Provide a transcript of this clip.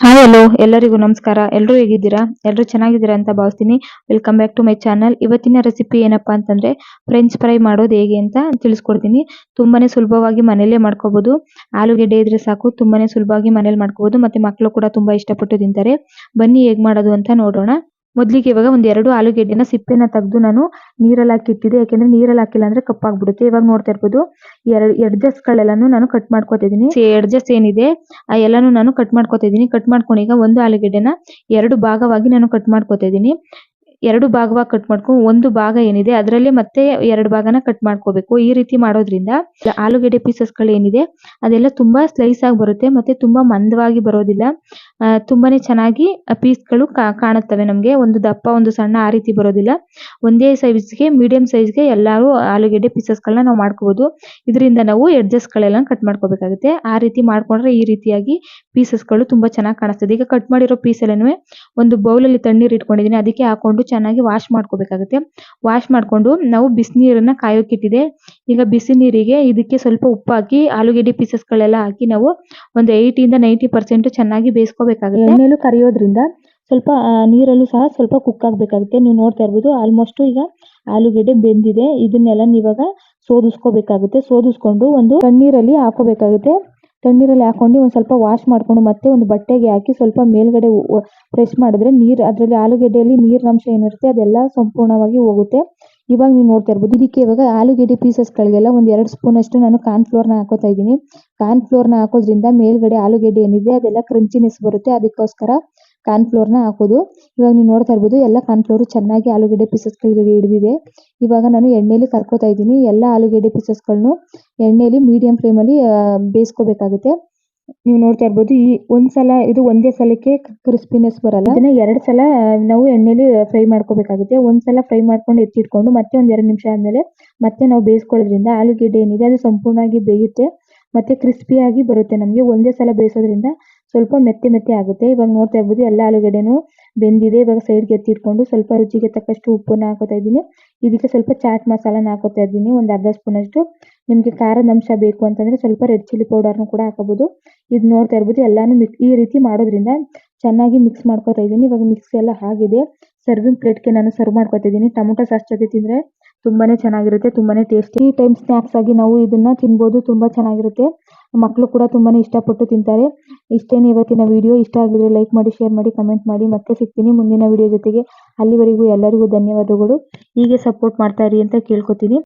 Hi hello ಎಲ್ಲರಿಗೂ ನಮಸ್ಕಾರ. ಎಲ್ಲರೂ ಹೇಗಿದ್ದೀರಾ? ಎಲ್ಲರೂ ಚೆನ್ನಾಗಿದ್ದೀರಾ ಅಂತ ಭಾವಿಸ್ತೀನಿ. Welcome back to my channel ಇವತ್ತಿನ ರೆಸಿಪಿ ಏನಪ್ಪಾ ಅಂತಂದ್ರೆ ಫ್ರೆಂಚ್ ಫ್ರೈ ಮಾಡೋದು ಹೇಗೆ ಅಂತ ತಿಳಿಸ್ಕೊಡ್ತೀನಿ. ತುಂಬಾನೇ ಸುಲಭವಾಗಿ ಮನೆಯಲ್ಲೇ ಮಾಡ್ಕೋಬಹುದು ಆಲೂಗೆಡ್ಡೆ ಇದ್ರೆ ಸಾಕು, ತುಂಬಾನೇ ಸುಲಭವಾಗಿ ಮನೇಲಿ ಮಾಡ್ಕೋಬಹುದು ಮತ್ತೆ ಮಕ್ಕಳು ಕೂಡ ತುಂಬಾ ಇಷ್ಟಪಟ್ಟು ತಿಂತಾರೆ. ಬನ್ನಿ ಹೇಗೆ ಮಾಡೋದು ಅಂತ ನೋಡೋಣ. ಮೊದಲಿಗೆ ಇವಾಗ ಒಂದ್ ಎರಡು ಆಲೂಗೆಡ್ಡೆನ ಸಿಪ್ಪೆನ ತೆಗೆದು ನಾನು ನೀರಲ್ಲಿ ಹಾಕಿ ಇಟ್ಟಿದ್ದೆ ಯಾಕೆಂದ್ರೆ ನೀರಲ್ಲಿ ಹಾಕಿಲ್ಲ ಅಂದ್ರೆ ಕಪ್ಪಾಗ್ಬಿಡುತ್ತೆ. ಇವಾಗ ನೋಡ್ತಾ ಇರ್ಬೋದು, ಎರಡು ಎಡ್ಜಸ್ ಗಳೆಲ್ಲಾನು ನಾನು ಕಟ್ ಮಾಡ್ಕೊತಿದೀನಿ. ಎಡ್ಜಸ್ ಏನಿದೆ, ಆ ಎಲ್ಲಾನು ನಾನು ಕಟ್ ಮಾಡ್ಕೊತಿದೀನಿ. ಕಟ್ ಮಾಡ್ಕೊಂಡು ಈಗ ಒಂದು ಆಲೂಗೆಡ್ಡೆನ ಎರಡು ಭಾಗವಾಗಿ ನಾನು ಕಟ್ ಮಾಡ್ಕೊತಾ ಇದೀನಿ ಎರಡು ಭಾಗವಾಗಿ ಕಟ್ ಮಾಡ್ಕೊಂಡು ಒಂದು ಭಾಗ ಏನಿದೆ ಅದರಲ್ಲಿ ಮತ್ತೆ ಎರಡು ಭಾಗನ ಕಟ್ ಮಾಡ್ಕೋಬೇಕು. ಈ ರೀತಿ ಮಾಡೋದ್ರಿಂದ ಆಲೂಗೆಡ್ಡೆ ಪೀಸಸ್ಗಳು ಏನಿದೆ ಅದೆಲ್ಲ ತುಂಬಾ ಸ್ಲೈಸ್ ಆಗಿ ಬರುತ್ತೆ ಮತ್ತೆ ತುಂಬಾ ಮಂದವಾಗಿ ಬರೋದಿಲ್ಲ. ತುಂಬಾನೇ ಚೆನ್ನಾಗಿ ಪೀಸ್ಗಳು ಕಾಣುತ್ತವೆ ನಮಗೆ. ಒಂದು ದಪ್ಪ, ಒಂದು ಸಣ್ಣ ಆ ರೀತಿ ಬರೋದಿಲ್ಲ. ಒಂದೇ ಸೈಜ್ಗೆ ಮೀಡಿಯಂ ಸೈಜ್ಗೆ ಎಲ್ಲಾರು ಆಲೂಗೆಡ್ಡೆ ಪೀಸಸ್ ಗಳನ್ನ ನಾವು ಮಾಡ್ಕೋಬಹುದು ಇದರಿಂದ ನಾವು ಎಡ್ಜಸ್ ಗಳೆಲ್ಲ ಕಟ್ ಮಾಡ್ಕೋಬೇಕಾಗುತ್ತೆ. ಆ ರೀತಿ ಮಾಡ್ಕೊಂಡ್ರೆ ಈ ರೀತಿಯಾಗಿ ಪೀಸಸ್ಗಳು ತುಂಬಾ ಚೆನ್ನಾಗಿ ಕಾಣಿಸ್ತದೆ. ಈಗ ಕಟ್ ಮಾಡಿರೋ ಪೀಸ್ ಒಂದು ಬೌಲ್ ಅಲ್ಲಿ ತಣ್ಣೀರ್ ಇಟ್ಕೊಂಡಿದೀನಿ ಅದಕ್ಕೆ ಹಾಕೊಂಡು ಚೆನ್ನಾಗಿ ವಾಶ್ ಮಾಡ್ಕೋಬೇಕಾಗುತ್ತೆ. ವಾಶ್ ಮಾಡ್ಕೊಂಡು ನಾವು ಬಿಸಿನೀರನ್ನ ಕಾಯೋಕಿಟ್ಟಿದೆ. ಈಗ ಬಿಸಿ ನೀರಿಗೆ ಇದಕ್ಕೆ ಸ್ವಲ್ಪ ಉಪ್ಪು ಹಾಕಿ ಆಲೂಗೆಡ್ಡೆ ಪೀಸಸ್ ಗಳೆಲ್ಲ ಹಾಕಿ ನಾವು ಒಂದು ಏಯ್ಟಿ ಇಂದ ನೈಂಟಿ ಪರ್ಸೆಂಟ್ ಚೆನ್ನಾಗಿ ಬೇಯಿಸ್ಕೋಬೇಕಾಗುತ್ತೆ. ಎಣ್ಣೆಲು ಕರಿಯೋದ್ರಿಂದ ಸ್ವಲ್ಪ ನೀರಲ್ಲೂ ಸಹ ಸ್ವಲ್ಪ ಕುಕ್ ಆಗ್ಬೇಕಾಗುತ್ತೆ. ನೀವು ನೋಡ್ತಾ ಇರ್ಬೋದು ಆಲ್ಮೋಸ್ಟ್ ಈಗ ಆಲೂಗಡ್ಡೆ ಬೆಂದಿದೆ. ಇದನ್ನೆಲ್ಲ ನೀವಾಗ ಸೋದಿಸ್ಕೋಬೇಕಾಗುತ್ತೆ. ಸೋದಿಸ್ಕೊಂಡು ಒಂದು ತಣ್ಣೀರಲ್ಲಿ ಹಾಕೋಬೇಕಾಗುತ್ತೆ. ತಣ್ಣೀರಲ್ಲಿ ಹಾಕೊಂಡು ಒಂದು ಸ್ವಲ್ಪ ವಾಶ್ ಮಾಡ್ಕೊಂಡು ಮತ್ತೆ ಒಂದು ಬಟ್ಟೆಗೆ ಹಾಕಿ ಸ್ವಲ್ಪ ಮೇಲ್ಗಡೆ ಪ್ರೆಸ್ ಮಾಡಿದ್ರೆ ನೀರ್, ಅದರಲ್ಲಿ ಆಲೂಗೆಡ್ಡೆಯಲ್ಲಿ ನೀರಿನಂಶ ಏನಿರುತ್ತೆ ಅದೆಲ್ಲ ಸಂಪೂರ್ಣವಾಗಿ ಹೋಗುತ್ತೆ. ಇವಾಗ ನೀವು ನೋಡ್ತಾ ಇರ್ಬೋದು, ಇದಕ್ಕೆ ಇವಾಗ ಆಲೂಗೆಡ್ಡೆ ಪೀಸಸ್ ಗಳಿಗೆಲ್ಲ ಒಂದ್ ಎರಡು ಸ್ಪೂನ್ ಅಷ್ಟು ನಾನು ಕಾರ್ನ್ ಫ್ಲೋರ್ನ ಹಾಕೋತಾ ಇದ್ದೀನಿ. ಕಾರ್ನ್ ಫ್ಲೋರ್ನ ಹಾಕೋದ್ರಿಂದ ಮೇಲ್ಗಡೆ ಆಲೂಗೆಡ್ಡೆ ಏನಿದೆ ಅದೆಲ್ಲ ಕ್ರಂಚಿನೆಸ್ ಬರುತ್ತೆ. ಅದಕ್ಕೋಸ್ಕರ ಕಾರ್ನ್ ಫ್ಲೋರ್ನ ಹಾಕೋದು. ಇವಾಗ ನೀವು ನೋಡ್ತಾ ಇರಬಹುದು ಎಲ್ಲ ಕಾರ್ನ್ ಫ್ಲೋರ್ ಚೆನ್ನಾಗಿ ಆಲೂಗಡ್ಡೆ ಪೀಸಸ್ ಗಳಿಗೆ ಹಿಡಿದಿದೆ. ಇವಾಗ ನಾನು ಎಣ್ಣೆಲಿ ಕರ್ಕೋತಾ ಇದ್ದೀನಿ. ಎಲ್ಲ ಆಲೂಗಡ್ಡೆ ಪೀಸಸ್ಗಳನ್ನು ಎಣ್ಣೆಲಿ ಮೀಡಿಯಂ ಫ್ಲೇಮ್ ಅಲ್ಲಿ ಬೇಯಿಸ್ಕೋಬೇಕಾಗುತ್ತೆ. ನೀವು ನೋಡ್ತಾ ಇರಬಹುದು ಈ ಒಂದ್ಸಲ ಇದು ಒಂದೇ ಸಲಕ್ಕೆ ಕ್ರಿಸ್ಪಿನೆಸ್ ಬರಲ್ಲ. ಇದನ್ನ ಎರಡ್ ಸಲ ನಾವು ಎಣ್ಣೆಲಿ ಫ್ರೈ ಮಾಡ್ಕೋಬೇಕಾಗುತ್ತೆ. ಒಂದ್ಸಲ ಫ್ರೈ ಮಾಡ್ಕೊಂಡು ಎತ್ತಿಟ್ಕೊಂಡು ಮತ್ತೆ ಒಂದ್ ಎರಡು ನಿಮಿಷ ಆದ್ಮೇಲೆ ಮತ್ತೆ ನಾವು ಬೇಯಿಸ್ಕೊಳ್ಳೋದ್ರಿಂದ ಆಲೂಗೆಡ್ಡೆ ಏನಿದೆ ಅದು ಸಂಪೂರ್ಣವಾಗಿ ಬೇಯುತ್ತೆ. ಮತ್ತೆ ಕ್ರಿಸ್ಪಿಯಾಗಿ ಬರುತ್ತೆ ನಮಗೆ. ಒಂದೇ ಸಲ ಬೇಯಿಸೋದ್ರಿಂದ ಸ್ವಲ್ಪ ಮೆತ್ತೆ ಮೆತ್ತೆ ಆಗುತ್ತೆ. ಇವಾಗ ನೋಡ್ತಾ ಇರ್ಬೋದು ಎಲ್ಲ ಆಲೂಗಡ್ಡೆನು ಬೆಂದಿದೆ. ಇವಾಗ ಸೈಡ್ಗೆ ಎತ್ತಿಟ್ಕೊಂಡು ಸ್ವಲ್ಪ ರುಚಿಗೆ ತಕ್ಕಷ್ಟು ಉಪ್ಪನ್ನ ಹಾಕೋತಾ ಇದ್ದೀನಿ. ಇದಕ್ಕೆ ಸ್ವಲ್ಪ ಚಾಟ್ ಮಸಾಲಾನ ಹಾಕೋತಾ ಇದ್ದೀನಿ. ಒಂದು ಅರ್ಧ ಸ್ಪೂನ್ ಅಷ್ಟು ನಿಮಗೆ ಖಾರದ ಅಂಶ ಬೇಕು ಅಂತಂದ್ರೆ ಸ್ವಲ್ಪ ರೆಡ್ ಚಿಲ್ಲಿ ಪೌಡರ್ನು ಕೂಡ ಹಾಕಬಹುದು ಇದು ನೋಡ್ತಾ ಇರಬಹುದು ಎಲ್ಲಾನು ಈ ರೀತಿ ಮಾಡೋದ್ರಿಂದ ಚೆನ್ನಾಗಿ ಮಿಕ್ಸ್ ಮಾಡ್ಕೊತಾ ಇದ್ದೀನಿ. ಇವಾಗ ಮಿಕ್ಸ್ ಎಲ್ಲ ಆಗಿದೆ. ಸರ್ವಿಂಗ್ ಪ್ಲೇಟ್ಗೆ ನಾನು ಸರ್ವ್ ಮಾಡ್ಕೊತಾ ಇದ್ದೀನಿ. ಟೊಮೊಟೊ ಸಾಸ್ ಜೊತೆ ತಿಂದ್ರೆ ತುಂಬಾನೇ ಚೆನ್ನಾಗಿರುತ್ತೆ, ತುಂಬಾನೇ ಟೇಸ್ಟಿ ಈ ಟೈಮ್ ಸ್ನಾಕ್ಸ್ ಆಗಿ ನಾವು ಇದನ್ನ ತಿನ್ಬೋದು, ತುಂಬಾ ಚೆನ್ನಾಗಿರುತ್ತೆ. ಮಕ್ಕಳು ಕೂಡ ತುಂಬಾನೇ ಇಷ್ಟಪಟ್ಟು ತಿಂತಾರೆ. ಇಷ್ಟೇನೆ ಇವತ್ತಿನ ವಿಡಿಯೋ ಇಷ್ಟ ಆಗಿದ್ರೆ ಲೈಕ್ ಮಾಡಿ ಶೇರ್ ಮಾಡಿ ಕಮೆಂಟ್ ಮಾಡಿ. ಮತ್ತೆ ಸಿಗ್ತೀನಿ ಮುಂದಿನ ವಿಡಿಯೋ ಜೊತೆಗೆ. ಅಲ್ಲಿವರೆಗೂ ಎಲ್ಲರಿಗೂ ಧನ್ಯವಾದಗಳು. ಹೀಗೆ ಸಪೋರ್ಟ್ ಮಾಡ್ತಾ ಇರಿ ಅಂತ ಕೇಳ್ಕೊತೀನಿ.